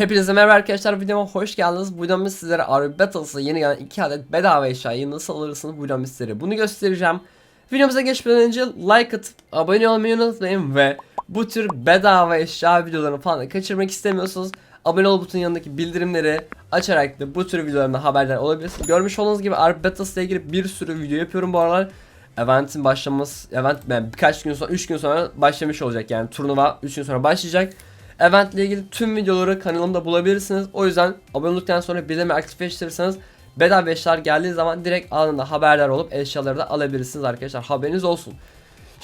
Hepinize merhaba arkadaşlar videoma hoş geldiniz. Bu videomda sizlere Arby Battles'a yeni gelen 2 adet bedava eşyayı nasıl alırsınız bu videomda sizlere bunu göstereceğim. Videomuza geçmeden önce like atıp abone olmayı unutmayın ve bu tür bedava eşya videolarını falan kaçırmak istemiyorsanız abone ol butonun yanındaki bildirimleri açarak da bu tür videolarımda haberdar olabilirsiniz. Görmüş olduğunuz gibi Arby Battles'la ilgili bir sürü video yapıyorum bu aralar. Event'in başlaması, event yani birkaç gün sonra, 3 gün sonra başlamış olacak yani turnuva 3 gün sonra başlayacak. Event ile ilgili tüm videoları kanalımda bulabilirsiniz. O yüzden abone olduktan sonra bildirimi aktifleştirirseniz bedava eşyalar geldiği zaman direkt anında haberdar olup eşyaları da alabilirsiniz arkadaşlar. Haberiniz olsun.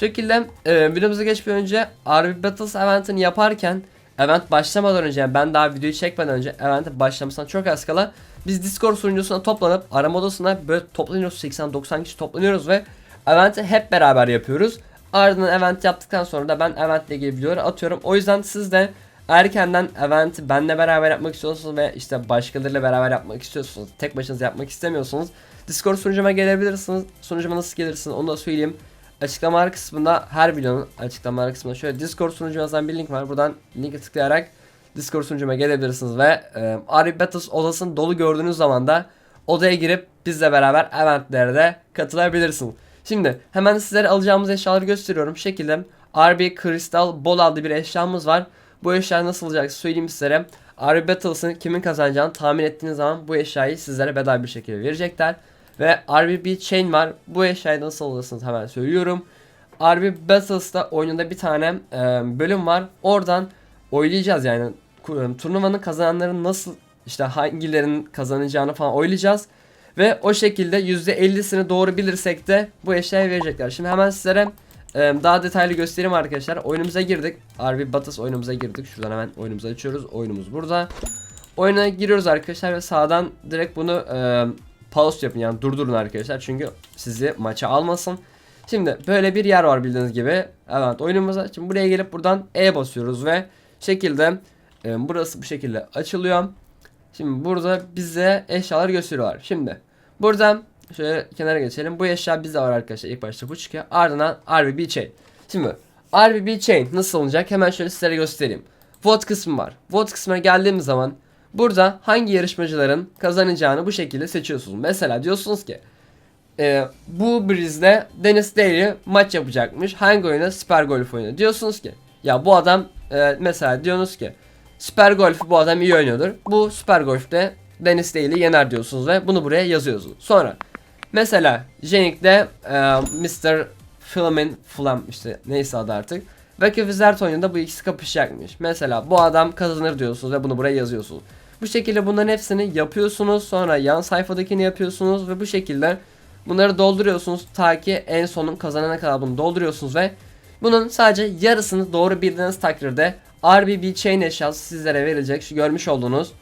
Şekilde e, videomuza geçmeden önce RB Battles eventini yaparken event başlamadan önce yani ben daha videoyu çekmeden önce eventin başlamasına çok az kala biz Discord sunucusuna toplanıp arama odasına böyle toplanıyoruz 80-90 kişi toplanıyoruz ve eventi hep beraber yapıyoruz. Ardından event yaptıktan sonra da ben eventle ilgili videoları atıyorum. O yüzden siz de erkenden eventi benle beraber yapmak istiyorsanız ve işte başkalarıyla beraber yapmak istiyorsanız, tek başınıza yapmak istemiyorsanız Discord sunucuma gelebilirsiniz. Sunucuma nasıl gelirsiniz onu da söyleyeyim. Açıklamalar kısmında her videonun açıklamalar kısmında şöyle Discord sunucuma yazan bir link var. Buradan linke tıklayarak Discord sunucuma gelebilirsiniz ve e, Ari Battles odasını dolu gördüğünüz zaman da odaya girip bizle beraber eventlere de katılabilirsiniz. Şimdi hemen sizlere alacağımız eşyaları gösteriyorum. Şu şekilde RB Crystal Ball adlı bir eşyamız var. Bu eşya nasıl olacak söyleyeyim sizlere. RB Battles'ın kimin kazanacağını tahmin ettiğiniz zaman bu eşyayı sizlere bedava bir şekilde verecekler. Ve RBB Chain var. Bu eşyayı nasıl alırsınız hemen söylüyorum. RB Battles'ta oyununda bir tane e, bölüm var. Oradan oylayacağız yani ku- turnuvanın kazananların nasıl işte hangilerinin kazanacağını falan oylayacağız. Ve o şekilde %50'sini doğru bilirsek de bu eşyayı verecekler. Şimdi hemen sizlere e, daha detaylı göstereyim arkadaşlar. Oyunumuza girdik. RB Battles oyunumuza girdik. Şuradan hemen oyunumuzu açıyoruz. Oyunumuz burada. Oyuna giriyoruz arkadaşlar ve sağdan direkt bunu e, pause yapın yani durdurun arkadaşlar. Çünkü sizi maça almasın. Şimdi böyle bir yer var bildiğiniz gibi. Evet oyunumuza. Şimdi buraya gelip buradan E basıyoruz ve şekilde e, burası bu şekilde açılıyor. Şimdi burada bize eşyalar gösteriyorlar. Şimdi buradan şöyle kenara geçelim. Bu eşya bizde var arkadaşlar. İlk başta bu çıkıyor. Ardından RBB Chain. Şimdi RBB Chain nasıl olacak? Hemen şöyle sizlere göstereyim. Vote kısmı var. Vote kısmına geldiğimiz zaman burada hangi yarışmacıların kazanacağını bu şekilde seçiyorsunuz. Mesela diyorsunuz ki e, bu Breeze'de Dennis Daly maç yapacakmış. Hangi oyuna? Super Golf oyunu. Diyorsunuz ki ya bu adam e, mesela diyorsunuz ki Süper Golf'ü bu adam iyi oynuyordur. Bu Süper Golf'te Dennis Daly yener diyorsunuz ve bunu buraya yazıyorsunuz. Sonra mesela Jenik'te e, Mr. Flamin Flam işte neyse adı artık. Vaki Wizard oyununda bu ikisi kapışacakmış. Mesela bu adam kazanır diyorsunuz ve bunu buraya yazıyorsunuz. Bu şekilde bunların hepsini yapıyorsunuz. Sonra yan sayfadakini yapıyorsunuz ve bu şekilde bunları dolduruyorsunuz. Ta ki en sonun kazanana kadar bunu dolduruyorsunuz ve bunun sadece yarısını doğru bildiğiniz takdirde RBB chain eşyası sizlere verilecek. Şu görmüş olduğunuz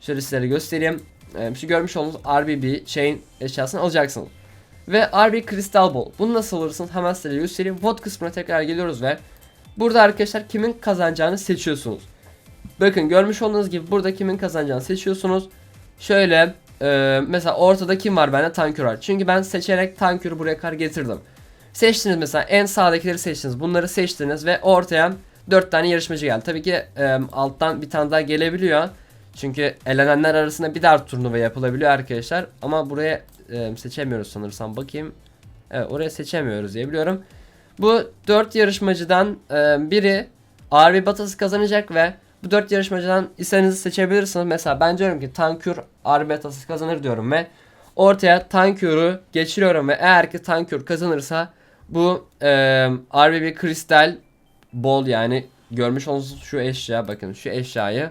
şöyle sizlere göstereyim. Ee, şu görmüş olduğunuz RBB chain eşyasını alacaksınız. Ve RB Crystal Ball. Bunu nasıl alırsınız? Hemen size göstereyim. Vote kısmına tekrar geliyoruz ve burada arkadaşlar kimin kazanacağını seçiyorsunuz. Bakın görmüş olduğunuz gibi burada kimin kazanacağını seçiyorsunuz. Şöyle e, mesela ortada kim var bende Tankür var. Çünkü ben seçerek Tankür'ü buraya kadar getirdim. Seçtiniz mesela en sağdakileri seçtiniz. Bunları seçtiniz ve ortaya 4 tane yarışmacı geldi. Tabii ki e, alttan bir tane daha gelebiliyor. Çünkü elenenler arasında bir daha turnuva yapılabiliyor arkadaşlar. Ama buraya e, seçemiyoruz sanırsam. Bakayım. Evet oraya seçemiyoruz diye biliyorum. Bu 4 yarışmacıdan e, biri RB Battles kazanacak ve bu 4 yarışmacıdan istediğinizi seçebilirsiniz. Mesela ben diyorum ki Tankür RB Battles kazanır diyorum ve ortaya Tankür'ü geçiriyorum ve eğer ki Tankür kazanırsa bu e, RBB Kristal bol yani görmüş olduğunuz şu eşya bakın şu eşyayı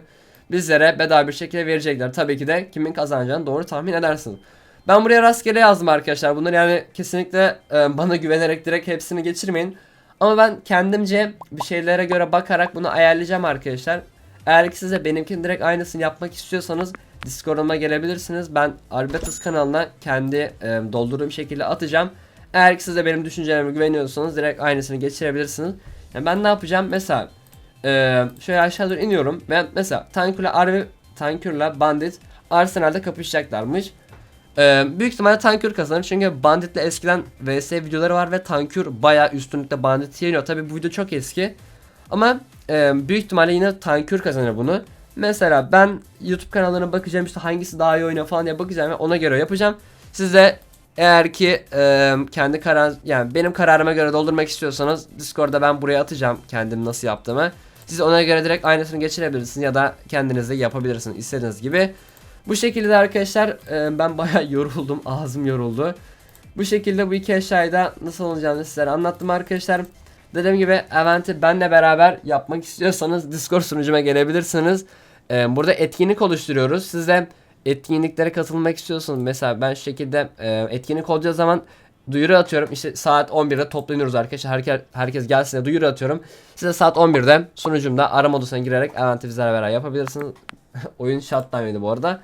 bizlere bedava bir şekilde verecekler. Tabii ki de kimin kazanacağını doğru tahmin edersiniz. Ben buraya rastgele yazdım arkadaşlar. Bunları yani kesinlikle e, bana güvenerek direkt hepsini geçirmeyin. Ama ben kendimce bir şeylere göre bakarak bunu ayarlayacağım arkadaşlar. Eğer ki siz de benimkinin direkt aynısını yapmak istiyorsanız Discord'uma gelebilirsiniz. Ben Arbatus kanalına kendi e, doldurduğum şekilde atacağım. Eğer ki siz de benim düşüncelerime güveniyorsanız direkt aynısını geçirebilirsiniz. Yani ben ne yapacağım? Mesela e, şöyle aşağı doğru iniyorum. Ben mesela Tankür'le Arve Tankür'le Bandit Arsenal'de kapışacaklarmış. E, büyük ihtimalle Tankür kazanır çünkü Bandit'le eskiden vs videoları var ve Tankür bayağı üstünlükte Bandit yeniyor. Tabi bu video çok eski. Ama e, büyük ihtimalle yine Tankür kazanır bunu. Mesela ben YouTube kanallarına bakacağım işte hangisi daha iyi oynuyor falan diye bakacağım ve ona göre yapacağım. Siz de eğer ki e, kendi karar yani benim kararıma göre doldurmak istiyorsanız Discord'da ben buraya atacağım kendim nasıl yaptığımı. Siz ona göre direkt aynısını geçirebilirsiniz ya da kendiniz de yapabilirsiniz istediğiniz gibi. Bu şekilde arkadaşlar e, ben bayağı yoruldum ağzım yoruldu. Bu şekilde bu iki eşyayı nasıl olacağını sizlere anlattım arkadaşlar. Dediğim gibi eventi benle beraber yapmak istiyorsanız Discord sunucuma gelebilirsiniz. Ee, burada etkinlik oluşturuyoruz. Siz de etkinliklere katılmak istiyorsanız mesela ben şu şekilde e, etkinlik olacağı zaman duyuru atıyorum. İşte saat 11'de toplanıyoruz arkadaşlar. Herkes, herkes gelsin diye duyuru atıyorum. Size saat 11'de sunucumda arama odasına girerek eventi bizlerle beraber yapabilirsiniz. Oyun shutdown yedi bu arada.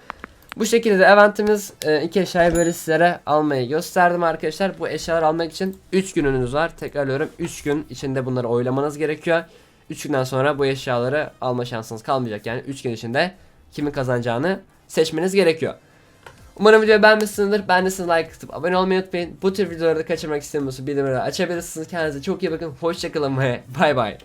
Bu şekilde de eventimiz e, iki eşyayı böyle sizlere almayı gösterdim arkadaşlar. Bu eşyaları almak için 3 gününüz var. Tekrarlıyorum 3 gün içinde bunları oylamanız gerekiyor. 3 günden sonra bu eşyaları alma şansınız kalmayacak. Yani 3 gün içinde kimin kazanacağını seçmeniz gerekiyor. Umarım videoyu beğenmişsinizdir. Beğendiyseniz like atıp abone olmayı unutmayın. Bu tür videoları da kaçırmak istemiyorsanız bildirimleri açabilirsiniz. Kendinize çok iyi bakın. Hoşçakalın ve bay bay.